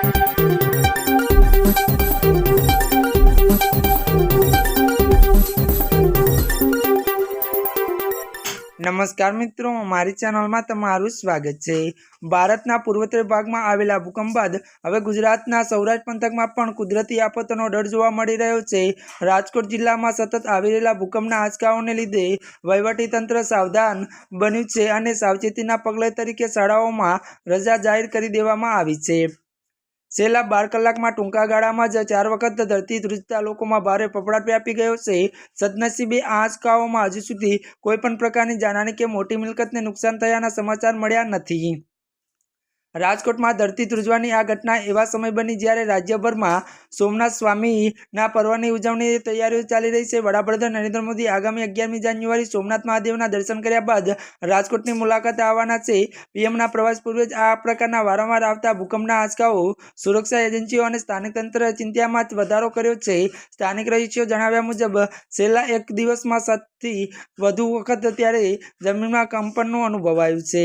નમસ્કાર મિત્રો, મારી ચેનલમાં તમારું સ્વાગત છે. ભારતના પૂર્વોત્તર ભાગમાં આવેલા ભૂકંપ બાદ હવે ગુજરાતના સૌરાષ્ટ્ર પંથકમાં પણ કુદરતી આફતોનો ડર જોવા મળી રહ્યો છે. રાજકોટ જિલ્લામાં સતત આવી રહેલા ભૂકંપના આંચકાઓને લીધે વહીવટીતંત્ર સાવધાન બન્યું છે અને સાવચેતીના પગલે તરીકે શાળાઓમાં રજા જાહેર કરી દેવામાં આવી છે. છેલ્લા બાર કલાકમાં ટૂંકા ગાળામાં જ ચાર વખત ધરતી ધ્રુજતા લોકોમાં ભારે ફફડાટ વ્યાપી ગયો છે. સદનસીબે આ આંચકાઓમાં હજુ સુધી કોઈપણ પ્રકારની જાનહાની કે મોટી મિલકતને નુકસાન થયાના સમાચાર મળ્યા નથી. રાજકોટમાં ધરતી ધ્રુજવાની આ ઘટના એવા સમય બની જ્યારે રાજ્યભરમાં સોમનાથ સ્વામીના પર્વની ઉજવણીની તૈયારીઓ ચાલી રહી છે. વડાપ્રધાન નરેન્દ્ર મોદી આગામી અગિયારમી જાન્યુઆરી સોમનાથ મહાદેવના દર્શન કર્યા બાદ રાજકોટની મુલાકાત આવવાના છે. પીએમના પ્રવાસ પૂર્વે જ આ પ્રકારના વારંવાર આવતા ભૂકંપના આંચકાઓ સુરક્ષા એજન્સીઓ અને સ્થાનિક તંત્ર ચિંતામાં વધારો કર્યો છે. સ્થાનિક રહીશીઓ જણાવ્યા મુજબ, છેલ્લા એક દિવસમાં સાતથી વધુ વખત ત્યારે જમીનમાં કંપનનું અનુભવાયું છે.